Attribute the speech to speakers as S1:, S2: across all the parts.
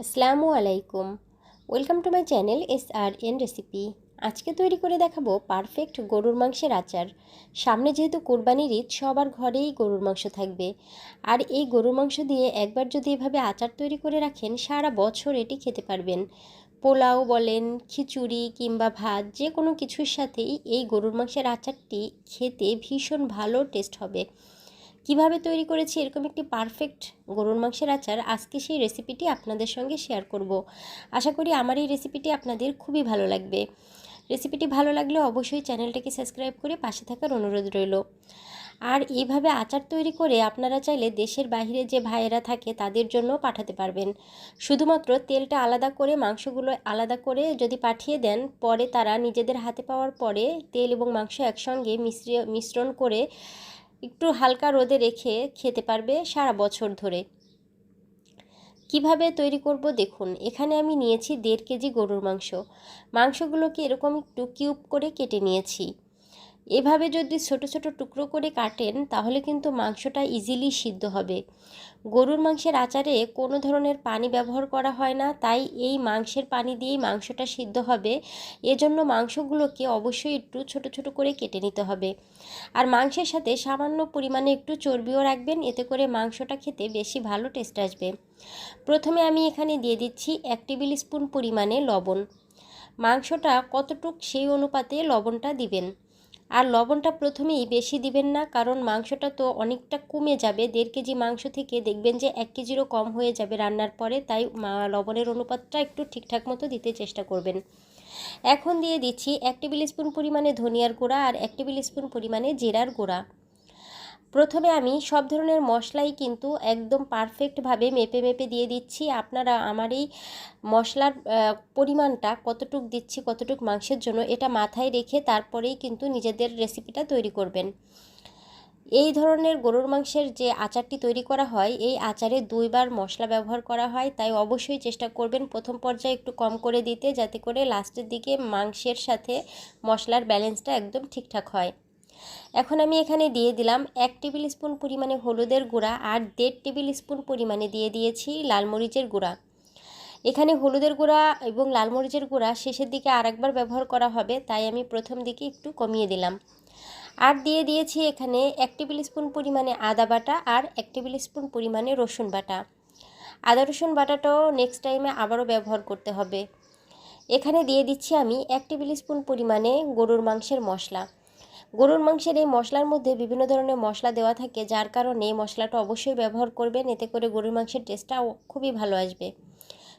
S1: আসসালামু আলাইকুম। Welcome to my channel S R N recipe আজকে তৈরি করে দেখাবো পারফেক্ট গরুর মাংসের আচার। সামনে যেহেতু কোরবানির ঈদ, সবার ঘরেই গরুর মাংস থাকবে। আর এই গরুর মাংস দিয়ে একবার যদি এভাবে আচার তৈরি করে রাখেন, সারা বছর এটি খেতে পারবেন। পোলাও বলেন, খিচুড়ি কিংবা ভাত যে কোনো কিছুর সাথেই এই গরুর মাংসের আচারটি খেতে ভীষণ ভালো টেস্ট হবে। কীভাবে তৈরি করেছি এরকম একটি পারফেক্ট গরুর মাংসের আচার, আজকে সেই রেসিপিটি আপনাদের সঙ্গে শেয়ার করব। আশা করি আমার এই রেসিপিটি আপনাদের খুবই ভালো লাগবে। রেসিপিটি ভালো লাগলে অবশ্যই চ্যানেলটাকে সাবস্ক্রাইব করে পাশে থাকার অনুরোধ রইল। আর এইভাবে আচার তৈরি করে আপনারা চাইলে দেশের বাইরে যে ভাইয়েরা থাকে তাদের জন্য পাঠাতে পারবেন। শুধুমাত্র তেলটা আলাদা করে, মাংসগুলো আলাদা করে যদি পাঠিয়ে দেন, পরে তারা নিজেদের হাতে পাওয়ার পরে তেল এবং মাংস একসঙ্গে মিশ্রিয়, মিশ্রণ করে একটু হালকা রোদে রেখে খেতে পারবে সারা বছর ধরে। কীভাবে তৈরি করব দেখুন, এখানে আমি নিয়েছি দেড় কেজি গরুর মাংস। মাংসগুলোকে এরকম একটু কিউব করে কেটে নিয়েছি। এভাবে যদি ছোট ছোট টুকরো করে কাটেন, তাহলে কিন্তু মাংসটা ইজিলি সিদ্ধ হবে। গরুর মাংসের আচারে কোনো ধরনের পানি ব্যবহার করা হয় না, তাই এই মাংসের পানি দিয়েই মাংসটা সিদ্ধ হবে। এজন্য মাংসগুলোকে অবশ্যই একটু ছোট ছোট করে কেটে নিতে হবে। আর মাংসের সাথে সামান্য পরিমাণে একটু চর্বিও রাখবেন, এতে করে মাংসটা খেতে বেশি ভালো টেস্ট আসবে। প্রথমে আমি এখানে দিয়ে দিচ্ছি এক টেবিল স্পুন পরিমাণে লবণ। মাংসটা কতটুক সেই অনুপাতে লবণটা দিবেন। আর লবণটা প্রথমেই বেশি দিবেন না, কারণ মাংসটা তো অনেকটা কমে যাবে। দেড় কেজি মাংস থেকে দেখবেন যে এক কেজিরও কম হয়ে যাবে রান্নার পরে, তাই লবণের অনুপাতটা একটু ঠিকঠাক মতো দিতে চেষ্টা করবেন। এখন দিয়ে দিচ্ছি এক টেবিল স্পুন পরিমাণে ধনিয়ার গুঁড়া আর এক টেবিল স্পুন পরিমাণে জিরার গুঁড়া। প্রথমে আমি সব ধরনের মশলাই কিন্তু একদম পারফেক্টভাবে মেপে মেপে দিয়ে দিচ্ছি। আপনারা আমার এই মশলার পরিমাণটা কতটুক দিচ্ছি, কতটুক মাংসের জন্য এটা মাথায় রেখে তারপরেই কিন্তু নিজেদের রেসিপিটা তৈরি করবেন। এই ধরনের গরুর মাংসের যে আচারটি তৈরি করা হয়, এই আচারে দুইবার মশলা ব্যবহার করা হয়, তাই অবশ্যই চেষ্টা করবেন প্রথম পর্যায়ে একটু কম করে দিতে, যাতে করে লাস্টের দিকে মাংসের সাথে মশলার ব্যালেন্সটা একদম ঠিকঠাক হয়। এখন আমি এখানে দিয়ে দিলাম এক টেবিল স্পুন পরিমাণে হলুদের গুঁড়া আর দেড় টেবিল স্পুন পরিমাণে দিয়ে দিয়েছি লাল মরিচের গুঁড়া। এখানে হলুদের গুঁড়া এবং লাল মরিচের গুঁড়া শেষের দিকে আরেকবার ব্যবহার করা হবে, তাই আমি প্রথম দিকে একটু কমিয়ে দিলাম। আর দিয়ে দিয়েছি এখানে এক টেবিল স্পুন পরিমাণে আদা বাটা আর এক টেবিল স্পুন পরিমাণে রসুন বাটা। আদা রসুন বাটাটাও নেক্সট টাইমে আবারও ব্যবহার করতে হবে। এখানে দিয়ে দিচ্ছি আমি এক টেবিল স্পুন পরিমাণে গরুর মাংসের মশলা। গরুর মাংসের এই মশলার মধ্যে বিভিন্ন ধরনের মশলা দেওয়া থাকে, যার কারণে মশলাটা অবশ্যই ব্যবহার করবেন, এতে করে গরুর মাংসের টেস্টটা খুবই ভালো আসবে।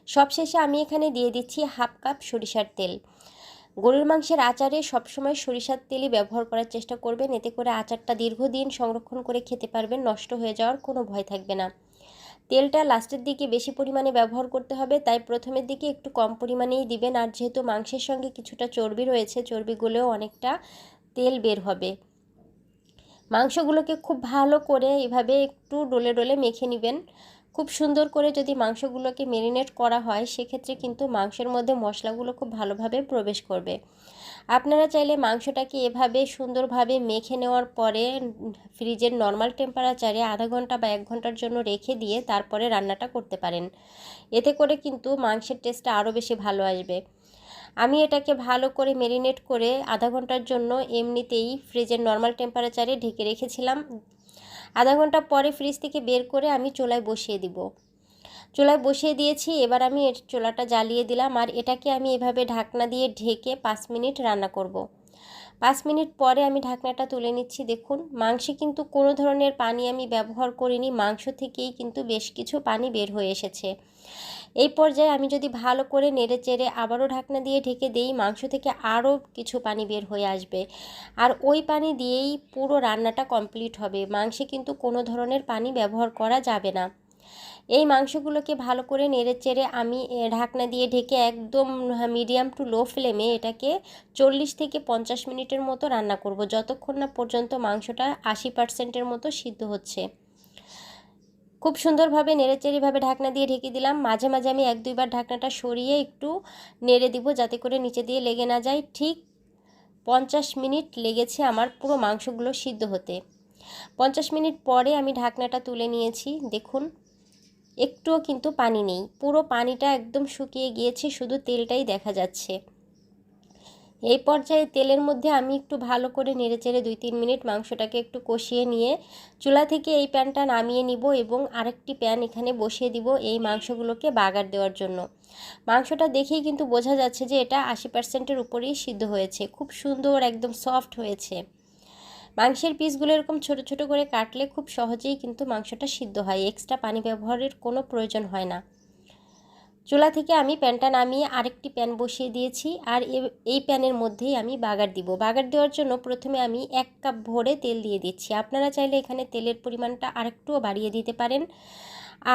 S1: সবশেষে আমি এখানে দিয়ে দিচ্ছি হাফ কাপ সরিষার তেল। গরুর মাংসের আচারে সবসময় সরিষার তেলই ব্যবহার করার চেষ্টা করবেন, এতে করে আচারটা দীর্ঘদিন সংরক্ষণ করে খেতে পারবেন, নষ্ট হয়ে যাওয়ার কোনো ভয় থাকবে না। তেলটা লাস্টের দিকে বেশি পরিমাণে ব্যবহার করতে হবে, তাই প্রথমের দিকে একটু কম পরিমাণেই দিবেন, আর যেহেতু মাংসের সঙ্গে কিছুটা চর্বি রয়েছে, চর্বিগুলোও অনেকটা তেল বের হবে। মাংসগুলোকে খুব ভালো করে এভাবে একটু ডলে ডলে মেখে নেবেন। খুব সুন্দর করে যদি মাংসগুলোকে মেরিনেট করা হয়, সেক্ষেত্রে কিন্তু মাংসের মধ্যে মশলাগুলো খুব ভালোভাবে প্রবেশ করবে। আপনারা চাইলে মাংসটাকে এভাবে সুন্দরভাবে মেখে নেওয়ার পরে ফ্রিজের নর্মাল টেম্পারেচারে আধা ঘণ্টা বা এক ঘণ্টার জন্য রেখে দিয়ে তারপরে রান্নাটা করতে পারেন। এতে করে কিন্তু মাংসের টেস্টটা আরও বেশি ভালো আসবে। আমি এটাকে ভালো করে মেরিনেট করে আধা ঘণ্টার জন্য এমনিতেই ফ্রিজের নর্মাল টেম্পারেচারে ঢেকে রেখেছিলাম। আধা ঘণ্টা পরে ফ্রিজ থেকে বের করে আমি চোলায় বসিয়ে দিব। চোলায় বসিয়ে দিয়েছি, এবার আমি এর চোলাটা জ্বালিয়ে দিলাম আর এটাকে আমি এভাবে ঢাকনা দিয়ে ঢেকে পাঁচ মিনিট রান্না করব। পাঁচ মিনিট পরে আমি ঢাকনাটা তুলে নিচ্ছি, দেখুন। মাংসে কিন্তু কোনো ধরনের পানি আমি ব্যবহার করিনি, মাংস থেকেই কিন্তু বেশ কিছু পানি বের হয়ে এসেছে। এই পর্যায়ে আমি যদি ভালো করে নেড়ে চেড়ে আবারও ঢাকনা দিয়ে ঢেকে দিই, মাংস থেকে আরও কিছু পানি বের হয়ে আসবে। আর ওই পানি দিয়েই পুরো রান্নাটা কমপ্লিট হবে। মাংসে কিন্তু কোনো ধরনের পানি ব্যবহার করা যাবে না। এই মাংসগুলোকে ভালো করে নেড়ে চেড়ে আমি ঢাকনা দিয়ে ঢেকে একদম মিডিয়াম টু লো ফ্লেমে এটাকে চল্লিশ থেকে পঞ্চাশ মিনিটের মতো রান্না করব। যতক্ষণ না পর্যন্ত মাংসটা আশি পার্সেন্টের মতো সিদ্ধ হচ্ছে। খুব সুন্দরভাবে নেড়েচেড়েভাবে ঢাকনা দিয়ে ঢেকে দিলাম। মাঝে মাঝে আমি এক দুইবার ঢাকনাটা সরিয়ে একটু নেড়ে দিব যাতে করে নিচে দিয়ে লেগে না যায়। ঠিক পঞ্চাশ মিনিট লেগেছে আমার পুরো মাংসগুলো সিদ্ধ হতে। পঞ্চাশ মিনিট পরে আমি ঢাকনাটা তুলে নিয়েছি। দেখুন, একটুও কিন্তু পানি নেই। পুরো পানিটা একদম শুকিয়ে গিয়েছে, শুধু তেলটাই দেখা যাচ্ছে। এই পর্যায়ে তেলের মধ্যে আমি একটু ভালো করে নেড়েচেড়ে দুই তিন মিনিট মাংসটাকে একটু কষিয়ে নিয়ে চুলা থেকে এই প্যানটা নামিয়ে নিব এবং আরেকটি প্যান এখানে বসিয়ে দিব এই মাংসগুলোকে বাগার দেওয়ার জন্য। মাংসটা দেখেই কিন্তু বোঝা যাচ্ছে যে এটা আশি পার্সেন্টের উপরেই সিদ্ধ হয়েছে, খুব সুন্দর, একদম সফট হয়েছে। মাংসের পিসগুলো এরকম ছোট ছোট করে কাটলে খুব সহজেই কিন্তু মাংসটা সিদ্ধ হয়, এক্সট্রা পানি ব্যবহারের কোনো প্রয়োজন হয় না। চুলা থেকে আমি প্যানটা নামিয়ে আরেকটি প্যান বসিয়ে দিয়েছি আর এই প্যানের মধ্যেই আমি বাগার দিব। বাগার দেওয়ার জন্য প্রথমে আমি এক কাপ ভরে তেল দিয়ে দিচ্ছি। আপনারা চাইলে এখানে তেলের পরিমাণটা আরেকটুও বাড়িয়ে দিতে পারেন।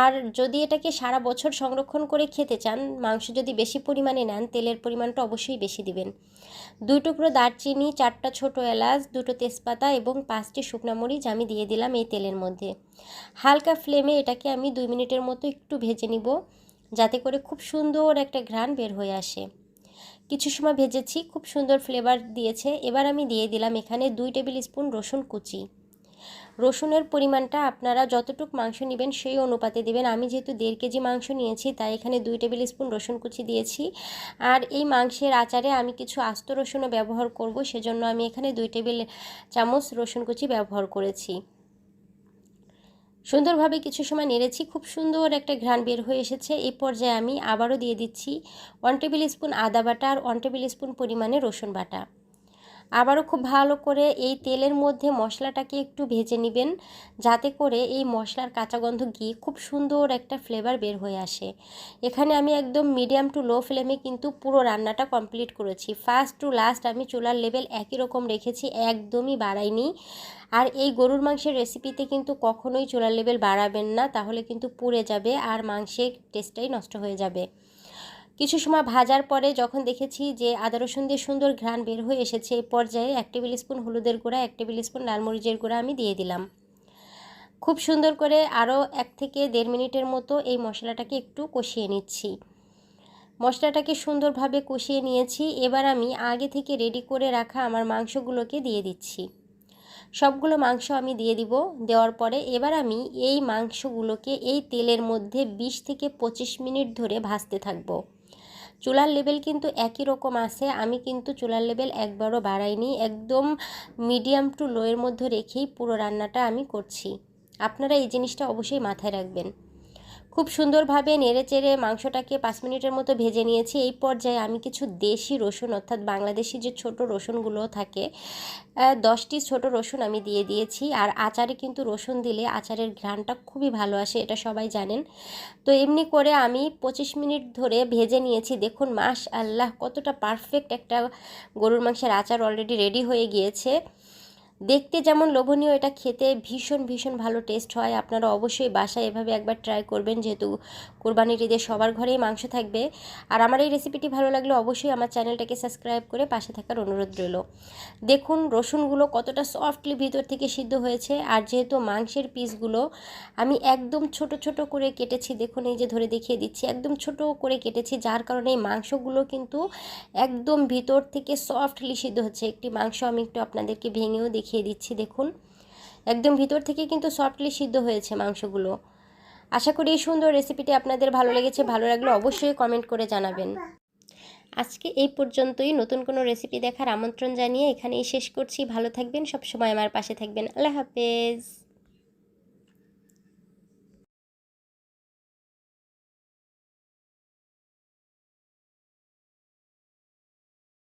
S1: আর যদি এটাকে সারা বছর সংরক্ষণ করে খেতে চান, মাংস যদি বেশি পরিমাণে নেন, তেলের পরিমাণটা অবশ্যই বেশি দিবেন। দুই টুকরো দারচিনি, চারটা ছোট এলাচ, দুটো তেজপাতা এবং পাঁচটি শুকনো মরিচ আমি দিয়ে দিলাম এই তেলের মধ্যে। হালকা ফ্লেমে এটাকে আমি দুই মিনিটের মতো একটু ভেজে নিব। যাতে করে খুব সুন্দর একটা ঘ্রাণ বের হয়ে আসে। কিছু সময় ভেজেছি, খুব সুন্দর ফ্লেভার দিয়েছে। এবার আমি দিয়ে দিলাম এখানে দুই টেবিল স্পুন রসুন কুচি। রসুনের পরিমাণটা আপনারা যতটুক মাংস নেবেন সেই অনুপাতে দেবেন। আমি যেহেতু দেড় কেজি মাংস নিয়েছি, তাই এখানে দুই টেবিল স্পুন রসুন কুচি দিয়েছি। আর এই মাংসের আচারে আমি কিছু আস্ত রসুনও ব্যবহার করব, সেজন্য আমি এখানে দুই টেবিল চামচ রসুন কুচি ব্যবহার করেছি। সুন্দরভাবে কিছু সময় নেড়েছি। খুব সুন্দর একটা ঘ্রাণ বের হয়ে এসেছে। এই পর্যায়ে আমি আবারও দিয়ে দিচ্ছি ওয়ান টেবিল স্পুন আদা বাটা আর ওয়ান টেবিল স্পুন পরিমাণে রসুন বাটা। আবারও খুব ভালো করে এই তেলের মধ্যে মশলাটাকে একটু ভেজে নেবেন, যাতে করে এই মশলার কাঁচা গন্ধ গিয়ে খুব সুন্দর একটা ফ্লেভার বের হয়ে আসে। এখানে আমি একদম মিডিয়াম টু লো ফ্লেমে কিন্তু পুরো রান্নাটা কমপ্লিট করেছি। ফার্স্ট টু লাস্ট আমি চুলার লেভেল একই রকম রেখেছি, একদমই বাড়াইনি। আর এই গরুর মাংসের রেসিপিতে কিন্তু কখনোই চুলার লেভেল বাড়াবেন না, তাহলে কিন্তু পুড়ে যাবে আর মাংসের টেস্টটাই নষ্ট হয়ে যাবে। কিছু সময় ভাজার পরে যখন দেখেছি যে আদা রসুন দিয়ে সুন্দর ঘ্রাণ বের হয়ে এসেছে এই পর্যায়ে এক টেবিল স্পুন হলুদের গুঁড়া, এক টেবিল স্পুন লাল মরিচের গুঁড়া আমি দিয়ে দিলাম। খুব সুন্দর করে আরও এক থেকে দেড় মিনিটের মতো এই মশলাটাকে একটু কষিয়ে নিচ্ছি। মশলাটাকে সুন্দরভাবে কষিয়ে নিয়েছি, এবার আমি আগে থেকে রেডি করে রাখা আমার মাংসগুলোকে দিয়ে দিচ্ছি। সবগুলো মাংস আমি দিয়ে দিব, দেওয়ার পরে এবার আমি এই মাংসগুলোকে এই তেলের মধ্যে ২০ থেকে পঁচিশ মিনিট ধরে ভাজতে থাকব। চুলার লেভেল কিন্তু একই রকম আছে। আমি কিন্তু চুলার লেভেল একবারও বাড়াইনি। একদম মিডিয়াম টু লোয়ের মধ্যে রেখেই পুরো রান্নাটা আমি করছি। আপনারা এই জিনিসটা অবশ্যই মাথায় রাখবেন। খুব সুন্দরভাবে নেড়ে চেড়ে মাংসটাকে পাঁচ মিনিটের মতো ভেজে নিয়েছি। এই পর্যায়ে আমি কিছু দেশি রসুন, অর্থাৎ বাংলাদেশি যে ছোট রসুনগুলো থাকে দশটি ছোট রসুন আমি দিয়ে দিয়েছি। আর আচারে কিন্তু রসুন দিলে আচারের ঘ্রাণটা খুবই ভালো আসে, এটা সবাই জানেন। তো এমনি করে আমি পঁচিশ মিনিট ধরে ভেজে নিয়েছি। দেখুন মাস আল্লাহ কতটা পারফেক্ট একটা গরুর মাংসের আচার অলরেডি রেডি হয়ে গিয়েছে। দেখতে যেমন লোভনীয়, এটা খেতে ভীষণ ভীষণ ভালো টেস্ট হয়। আপনারা অবশ্যই বাসায় এভাবে একবার ট্রাই করবেন, যেহেতু কোরবানির ঈদের সবার ঘরেই মাংস থাকবে। আর আমার এই রেসিপিটি ভালো লাগলে অবশ্যই আমার চ্যানেলটাকে সাবস্ক্রাইব করে পাশে থাকার অনুরোধ রইল। দেখুন, রসুনগুলো কতটা সফটলি ভিতর থেকে সিদ্ধ হয়েছে। আর যেহেতু মাংসের পিসগুলো আমি একদম ছোট ছোট করে কেটেছি, দেখুন এই যে ধরে দেখিয়ে দিচ্ছি, একদম ছোট করে কেটেছি, যার কারণে এই মাংসগুলো কিন্তু একদম ভিতর থেকে সফটলি সিদ্ধ হচ্ছে। একটি মাংস আমি একটু আপনাদেরকে ভেঙেও দেখি দেখিয়ে দিচ্ছি, দেখুন। একদম ভিতর থেকে কিন্তু সফটলি সিদ্ধ হয়েছে মাংসগুলো। আশা করি এই সুন্দর রেসিপিটি আপনাদের ভালো লেগেছে, ভালো লাগলে অবশ্যই কমেন্ট করে জানাবেন। আজকে এই পর্যন্তই। নতুন কোনো রেসিপি দেখার আমন্ত্রণ জানিয়ে এখানেই শেষ করছি। ভালো থাকবেন, সবসময় আমার পাশে থাকবেন। আল্লাহ হাফেজ।